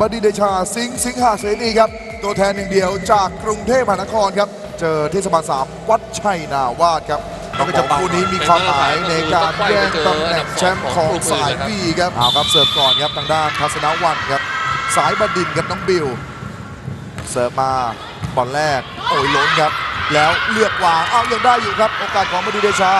บดินเดชาสิงห์สิงหาเสนีครับ ตัวแทนหนึ่งเดียวจากกรุงเทพมหานครครับ เจอเทศบาลสามวัดชัยนาวาสครับต้องบอกคู่นี้มีความหมายในการแย่งตำแหน่งแชมป์ของสายบีครับเอาครับเสิร์ฟก่อนครับทางด้านทัศนวันครับ สายบดินกับน้องบิวเสิร์ฟมาบอลแรกโอ้ยล้นครับ แล้วเลือกวางเอายังได้อยู่ครับ โอกาสของบดินเดชา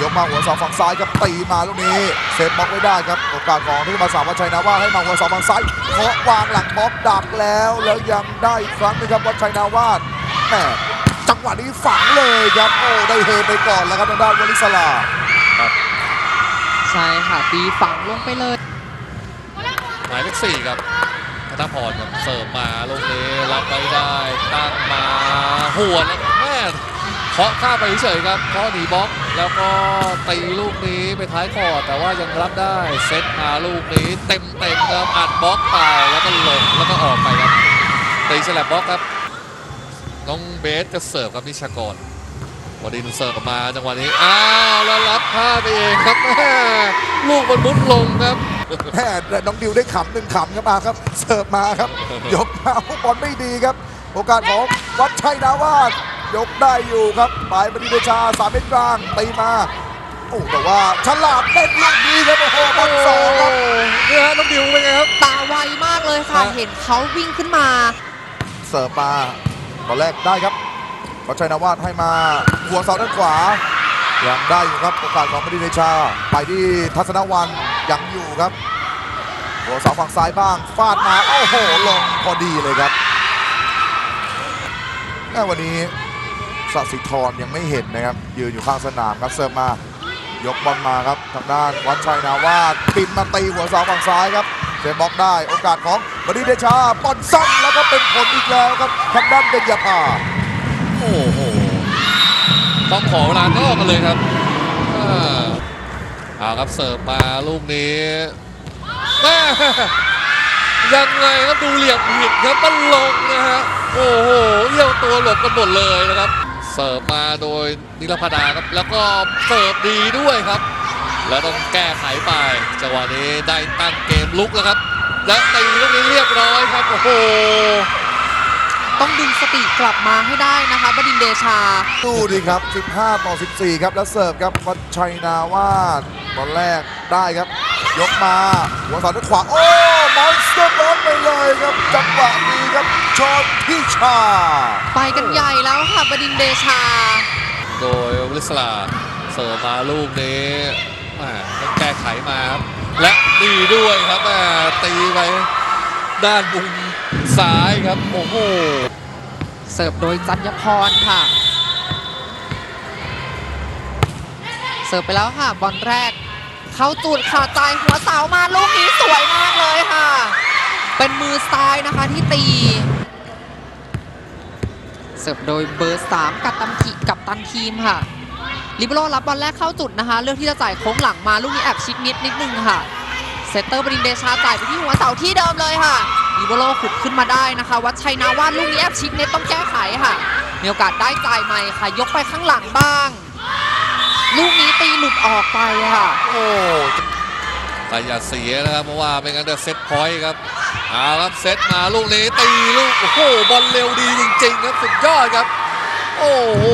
ยกมาหัวเสาฝั่งซ้ายครับตีมาลูกนี้เซฟบล็อกไว้ได้ครับโอกาสของที่มาสามวัชชัยนาว่าให้มาหัวเสาฝั่งซ้ายเคาะวางหลังบล็อกดักแล้วแล้วยังได้อีกครั้งนะครับวัชชัยนาวาสแหมจังหวะนี้ฝังเลยครับโอ้ได้เฮไปก่อนแล้วครับทางด้านวลิสลาใช่ค่ะตีฝังลงไปเลยหมายเลขสี่ครับธนพรครับเสิร์ฟมาลูกนี้รับไม่ได้ตั้งมาหัวแล้วแม่เคาะข้ามไปเฉยๆครับเคาะหนีบล็อก แล้วก็ตีลูกนี้ไปท้ายคอร์ดแต่ว่ายังรับได้เซตมาลูกนี้เต็มเต็มๆครับอัดบล็อกไปแล้วก็ลงแล้วก็ออกไปครับตีฉลับบล็อกครับน้องเบสจะเสิร์ฟครับนิชากรวดินทร์เสิร์ฟมาจังหวะนี้อ้าวแล้วรับพลาดไปเองครับแม่ลูกมันมุดลงครับแม่แต่น้องดิวได้ขำหนึ่งขำครับมาครับ เสิร์ฟมาครับ ยกมาบอลไม่ดีครับ โอกาสของวัดชัยนาวาส ยกได้อยู่ครับปลายบดินทร์เดชาสามเมตรกลางตีมาโอ้แต่ว่าฉลาดเล่นลูกนี้ครับโอ้โหบอลสองครับเนี่ยฮะน้องดิวเป็นไงครับตาไวมากเลยค่ะฮะเห็นเขาวิ่งขึ้นมา เสิร์ฟมาบอลแรกได้ครับวัดชัยนาวาสให้มาหัวเสาด้านขวายังได้อยู่ครับโอกาสของบดินทร์เดชา ไปที่ทัศนวันยังอยู่ครับหัวเสาฝั่งซ้ายบ้างฟาดมาโอ้โหลงพอดีเลยครับแม่วันนี้ สสิธรยังไม่เห็นนะครับ ยืนอยู่ข้างสนามครับเสิร์ฟมายกบอลมาครับทางด้านวัดชัยนาวาปินมาตีหัวเสาฝั่งซ้ายครับเซฟบล็อกได้โอกาสของบดินทร์เดชาบอลสั้นแล้วก็เป็นผลอีกแล้วครับทางด้านเบญญาภาโอ้โหต้องขอเวลานอกกันเลยครับอ่าเอาครับเสิร์ฟมาลูกนี้แม่ยังไงครับดูเหลี่ยมผิดครับมันลงนะฮะโอ้โหเอี้ยวตัวหลบกันหมดเลยนะครับ เสิร์ฟมาโดยนิรพดาครับ แล้วก็เสิร์ฟดีด้วยครับ แล้วต้องแก้ไขไปจังหวะนี้ได้ตั้งเกมลุกแล้วครับ และตีลูกนี้เรียบร้อยครับโอ้โหต้องดึงสติกลับมาให้ได้นะคะบดินทร์เดชา ดูดิครับ 15 ต่อ 14 ครับ แล้วเสิร์ฟครับวัดชัยนาวาสบอลแรกได้ครับ ยกมา หัวเสาด้านขวา โอ้ เลยครับจังหวะนี้ครับชอนพิชา ไปกันใหญ่แล้วค่ะบดินทร์เดชา โดยวลิสลาเสิร์ฟมาลูกนี้แหม่ต้องแก้ไขมาครับ และดีด้วยครับแหม่ตีไปด้านมุมซ้ายครับ โอ้โห เสิร์ฟโดยจันยพรค่ะ เสิร์ฟไปแล้วค่ะ บอลแรก เข้าจุดขาดใจหัวเสามาลูกนี้สวยมากเลยค่ะ เป็นมือซ้ายนะคะที่ตี เสิร์ฟโดยเบอร์3กับตันทีกับตันทีมค่ะลิเบโรรับบอลแรกเข้าจุดนะคะ เลือกที่จะจ่ายโค้งหลังมาลูกนี้แอบชิดนิดนิดนึงค่ะ เซตเตอร์บรินเดชาจ่ายไปที่หัวเสาที่เดิมเลยค่ะลิเบโรขุดขึ้นมาได้นะคะ วัดชัยนาวาลูกนี้แอบชิดเน็ตต้องแก้ไขค่ะ มีโอกาสได้จ่ายใหม่ค่ะ ยกไปข้างหลังบ้าง ลูกนี้ตีหลุดออกไปค่ะ โอ้แต่อย่าเสียนะครับเพราะว่าไม่งั้นจะเซตพอยต์ครับ เอาครับเซตมาลูกนี้ตีลูกโอ้โหบอลเร็วดีจริงๆครับสุดยอดครับ โอ้โห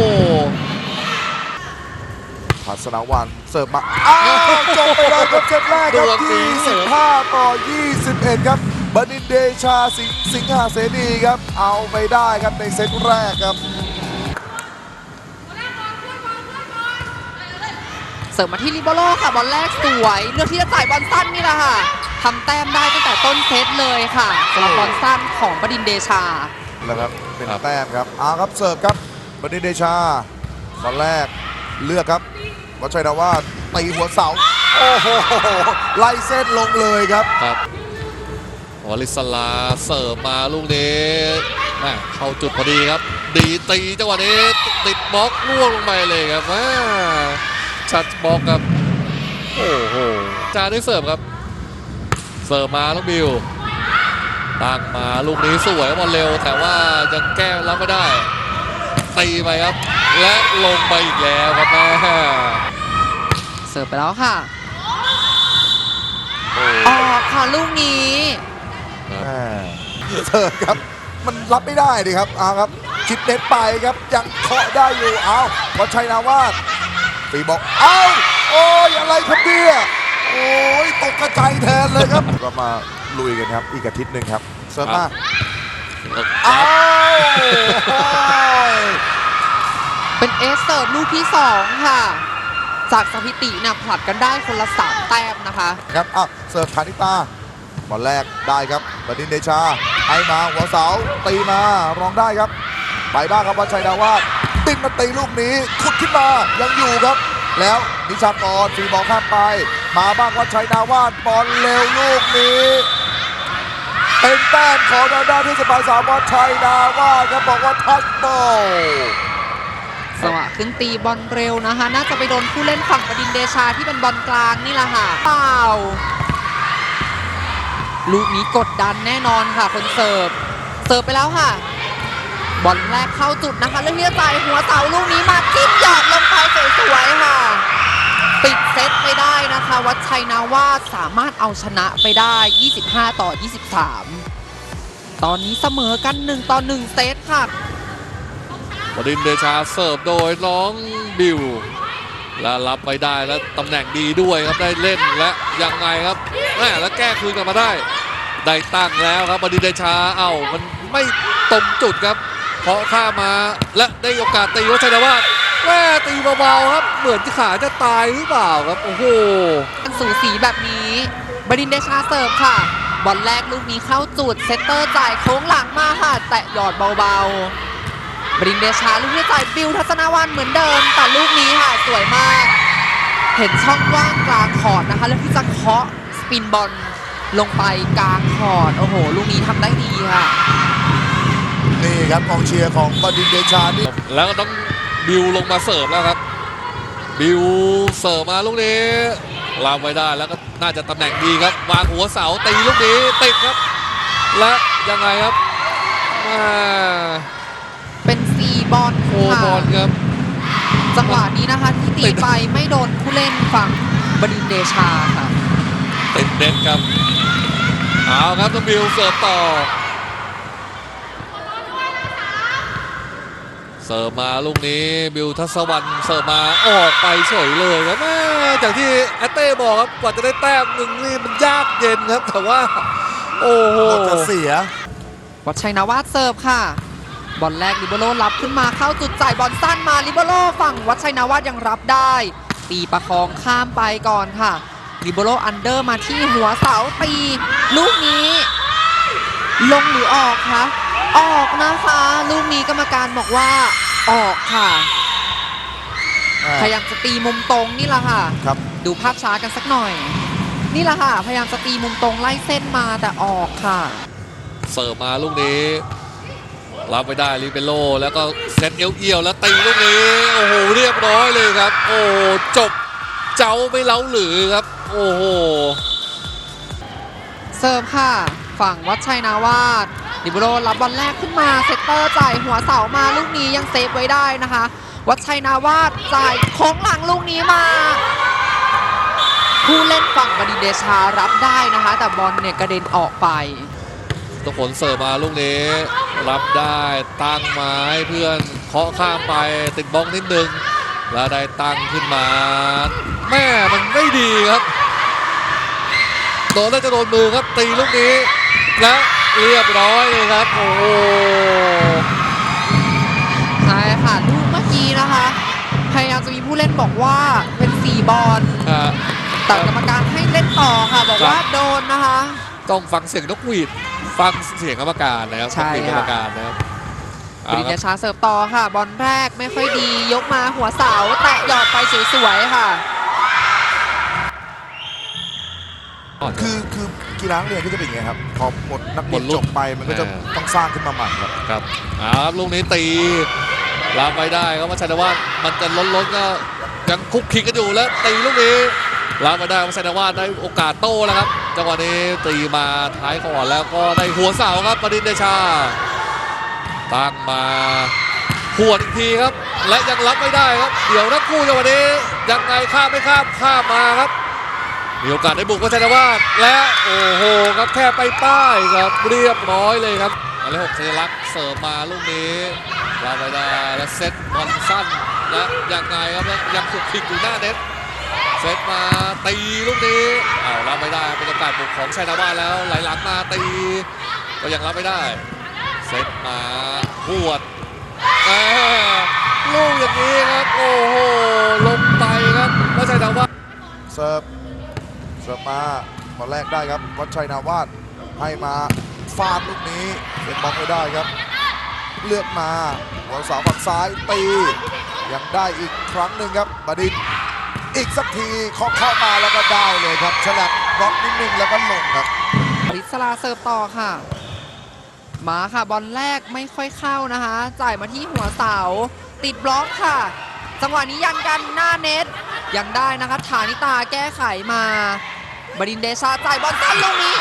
ทัศนวันเสิร์ฟมาอ้าวจบไปแล้วครับเซตแรกคดรัวงดีเสริมบ25ต่อ 21 ครับบดินทร์เดชาสิงห์สิงหาเสนีครับ เอาไปได้ครับในเซตแรกครับ เสริมมาที่ลิเบโรค่ะบอลแรกสวย เลือกที่จะจ่ายบอลสั้นนี่แหละค่ะ ทำแต้มได้ตั้งแต่ต้นเซตเลยค่ะสำหรับบอลสั้นของบดินทร์เดชา แล้วครับ เป็นครับ แต้มครับเอาครับเสิร์ฟครับบดินทร์เดชาตอนแรกเลือกครับวัชชัยนาวาสตีหัวเสา โอ้โหไล่เส้นลงเลยครับ ครับวลิสลาเสิร์ฟมาลูกนี้แม่เข้าจุดพอดีครับ ดีตีจังหวะนี้ติดบล็อกล่วงลงไปเลยครับแม่ชัดบล็อกครับ โอ้โหจาได้เสิร์ฟครับ เสิร์ฟมาลูกบิวตั้งมาลูกนี้สวยบอลเร็ว แต่ว่ายังแก้รับไม่ได้ ตีไปครับ และลงไปอีกแล้วครับแม่เสิร์ฟไปแล้วค่ะโอ้ออกค่ะลูกนี้ครับแม่เสิร์ฟครับ มันรับไม่ได้ดิครับเอาครับคิดเน็ตไปครับยังเคาะได้อยู่เอาวัชชัยนาวาสปีบอกเอาโอ้ยอะไรครับเนี่ย โอ้ยตกกระจายแทนเลยครับ ก็มาลุยกันครับ อีกอาทิตย์หนึ่งครับเสิร์ฟมาเอาโอ้ยเป็นเอสเสิร์ฟลูกที่ 2 ค่ะ จากสถิติเนี่ยผลัดกันได้คนละ 3 แต้มนะคะ ครับอะเสิร์ฟฐานิตาบอลแรกได้ครับบดินทร์เดชาให้มาหัวเสาตีมารองได้ครับ ไปบ้างครับวัชชัยดาวาสติดมาตีลูกนี้ขุดขึ้นมายังอยู่ครับ แล้วนิชากรฟีบอลข้ามไป มาบ้างวัชชัยดาวาสบอลเร็วลูกนี้ เป็นแต้มของดาวด้านที่สบายสามวัชชัยดาวาสครับบอกว่าทัชบอลสวะขึ้นตีบอลเร็วนะคะ น่าจะไปโดนผู้เล่นฝั่งบดินเดชาที่เป็นบอลกลางนี่แหละค่ะเปล่าลูกนี้กดดันแน่นอนค่ะคนเสิร์ฟ เสิร์ฟไปแล้วค่ะ บอลแรกเข้าจุดนะคะเรื่องที่จะจ่ายหัวเสาลูกนี้มาจิ้มหยอดลงไปสวยๆค่ะ ปิดเซตไปได้นะคะ วัดชัยนาวาสามารถเอาชนะไปได้ 25 ต่อ 23 ตอนนี้เสมอกัน 1 ต่อ 1 เซตค่ะบดินเดชาเสิร์ฟโดยน้องบิว และรับไปได้แล้วตำแหน่งดีด้วยครับได้เล่นและยังไงครับแม่แล้วแก้คืนกลับมาได้ ได้ตั้งแล้วครับบดินเดชาเอ้ามันไม่ตรงจุดครับ เพาะข้ามาและได้โอกาสตีวัชรนวาสแม่ตีเบาๆครับ เหมือนขาจะตายหรือเปล่าครับโอ้โหกันสูสีแบบนี้บดินเดชาเสิร์ฟค่ะบอลแรกลูกนี้เข้าจุดเซตเตอร์จ่ายโค้งหลังมาค่ะแตะหยอดเบาๆบดินเดชาลูกที่จ่ายบิวทัศนวันเหมือนเดิมแต่ลูกนี้ค่ะสวยมาก เห็นช่องว่างกลางคอดนะคะ แล้วที่จะเคาะสปินบอลลงไปกลางคอดโอ้โห ลูกนี้ทำได้ดีค่ะ นี่ครับกองเชียร์ของบดินทร์เดชานี่แล้วก็ต้องบิวลงมาเสิร์ฟแล้วครับ บิวเสิร์ฟมาลูกนี้ลามไปได้แล้วก็น่าจะตำแหน่งดีครับวางหัวเสาตีลูกนี้ติดครับ และยังไงครับมาเป็นซีบอลโคบอลครับ จังหวะนี้นะคะที่ตีติดไปไม่โดนผู้เล่นฝั่งบดินทร์เดชาค่ะติดเด็ดครับเอาครับต้องบิวเสิร์ฟต่อ เสิร์ฟมาลูกนี้บิวทัศวรรณเสิร์ฟมาออกไปเฉยเลยครับแม่จากที่แอตเต้บอกครับกว่าจะได้แต้มหนึ่งนี่มันยากเย็นครับ แต่ว่า โอ้โหจะเสีย วัดชัยนาวาสเสิร์ฟค่ะบอลแรกลิเบโรรับขึ้นมาเข้าจุดจ่ายบอลสั้นมาลิเบโรฝั่งวัดชัยนาวาสยังรับได้ ตีประคองข้ามไปก่อนค่ะลิเบโรอันเดอร์มาที่หัวเสาตี ลูกนี้ ลงหรือออกคะ ออกนะคะ ลูกนี้กรรมการบอกว่าออกค่ะพยายามจะตีมุมตรงนี่แหละค่ะ ครับดูภาพช้ากันสักหน่อย นี่แหละค่ะ พยายามจะตีมุมตรงไล่เส้นมาแต่ออกค่ะ เสิร์ฟมาลูกนี้ รับไปได้ลิเบโลแล้วก็เซตเอี้ยวๆแล้วตีลูกนี้ โอ้โหเรียบร้อยเลยครับ โอ้โหจบเจ้าไม่เล้าหรือครับ โอ้โห เสิร์ฟค่ะ ฝั่งวัดชัยนาวาส ดิบโรรับบอลแรกขึ้นมาเซตเตอร์จ่ายหัวเสามาลูกนี้ยังเซฟไว้ได้นะคะ วัดชัยนาวาสจ่ายโค้งหลังลูกนี้มา ผู้เล่นฝั่งบดินเดชารับได้นะคะ แต่บอลเนี่ยกระเด็นออกไปตุกผลเสิร์ฟมาลูกนี้รับได้ตั้งไม้เพื่อนเคาะข้ามไปติดบล็อกนิดนึง แล้วได้ตั้งขึ้นมา แม่มันไม่ดีครับโดนแล้วจะโดนมือครับตีลูกนี้และ เรียบร้อยเลยครับ โอ้โหใช่ค่ะลูกเมื่อกี้นะคะ พยายามจะมีผู้เล่นบอกว่าเป็นสีบอลอะแต่กรรมการให้เล่นต่อค่ะ บอกว่าโดนนะคะ ต้องฟังเสียงนกหวีด ฟังเสียงกรรมการนะครับใช่ฟังเสียงกรรมค่ะ การนะครับบเอารินคเดรับชาเสิร์ฟต่อค่ะ บอลแรกไม่ค่อยดี ยกมาหัวเสาแตะหยอดไปสวยๆค่ะ คือคือ กีฬานักเรียนก็จะเป็นอย่างเงี้ยครับ พอหมดนักหมเรียดนรุ่จนบไปมันก็จะอ่าต้องสร้างขึ้นมาใหม่ครับครับเอาครับลูกนี้ตีรับไปได้ครับว่าชัยนวาสมันจะล้นล้นๆก็ยังคุกคิกกันอยู่แล้วตีลูกนี้รับไปได้ว่าชัยนวาสได้โอกาสโต้แล้วครับจังหวะนี้ตีมาท้ายก่อนแล้วก็ได้หัวเสาครับปรินเดชาตั้งมาหวดอีกทีครับ และยังรับไม่ได้ครับ เดี๋ยวทั้งคู่จังหวะนี้ยังไงข้ามไม่ข้ามข้ามมาครับ มีโอกาสได้บุกวัชรวาสและโอ้โหครับแค่ไปป้ายครับเรียบร้อยเลยครับหมายเลขหกเซลักเสิร์ฟมาลูกนี้ลาไปได้และเซตบอลสั้นและยังไงครับแล้วยังขุกขิกอยู่หน้าเน็ตเซตมาตีลูกนี้อ้าวรับไม่ได้เป็นโอกาสบุกของชัยนาวาแล้วไหลหลังมาตี ก็ยังรับไม่ได้ เซตมาหวดลูกอย่างนี้ครับโอ้โหลงไปครับวัชรนาวาเสิร์ฟ เสิร์ฟมาบอลแรกได้ครับวัชชัยนาวาสให้มาฟาดลูกนี้เป็นบล็อกไม่ได้ครับ เลือกมาหัวเสาฝั่งซ้ายตียังได้อีกครั้งหนึ่งครับบดินอีกสักทีเคาะเข้ามาแล้วก็ได้เลยครับฉลับบล็อกนิดนึงแล้วก็ลงครับริสลาเสิร์ฟต่อค่ะ มาค่ะบอลแรกไม่ค่อยเข้านะคะ จ่ายมาที่หัวเสาติดบล็อกค่ะ จังหวะนี้ยันกันหน้าเน็ตยังได้นะคะฐานิตาแก้ไขมา บดินทร์เดชาจ่ายบอลสั้นลูกนี้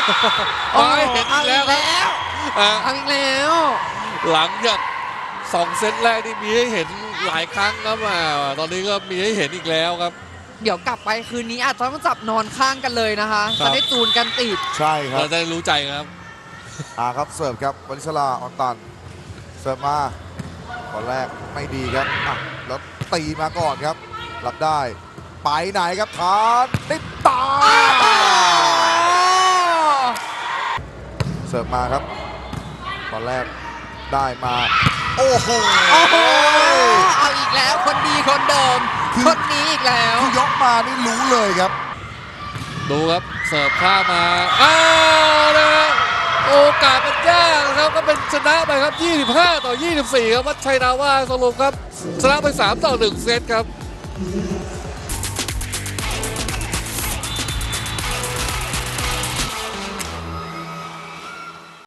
โอ้ยเห็นอีกแล้วครับเอาอะเอาอีกแล้ว หลังจากสองเซตแรกนี่มีให้เห็นหลายครั้งครับอ่าตอนนี้ก็มีให้เห็นอีกแล้วครับ เดี๋ยวกลับไปคืนนี้อาจจะต้องจับนอนข้างกันเลยนะคะครับ จะได้จูนกันติดใช่ครัเราบจะได้รู้ใจครับ อ่าครับเสิร์ฟครับวลิศลาออนตันเสิร์ฟมาบอลแรกไม่ดีครับอะแล้วตีมาก่อนครับรับได้ ไปไหนครับทานนิดตา เสิร์ฟมาครับ ตอนแรกได้มา โอ้โหโอ้โหเอาอีกแล้วคนดีคนเดิมคือคนนี้อีกแล้วคือยกมานี่รู้เลยครับ ดูครับเสิร์ฟข้ามมาอ้าวนะฮะโอกาสมันยากนะครับก็เป็นชนะไปครับ 25 ต่อ 24 ครับวัดชัยนาวาสสรุปครับ ชนะไป 3 ต่อ 1 เซตครับ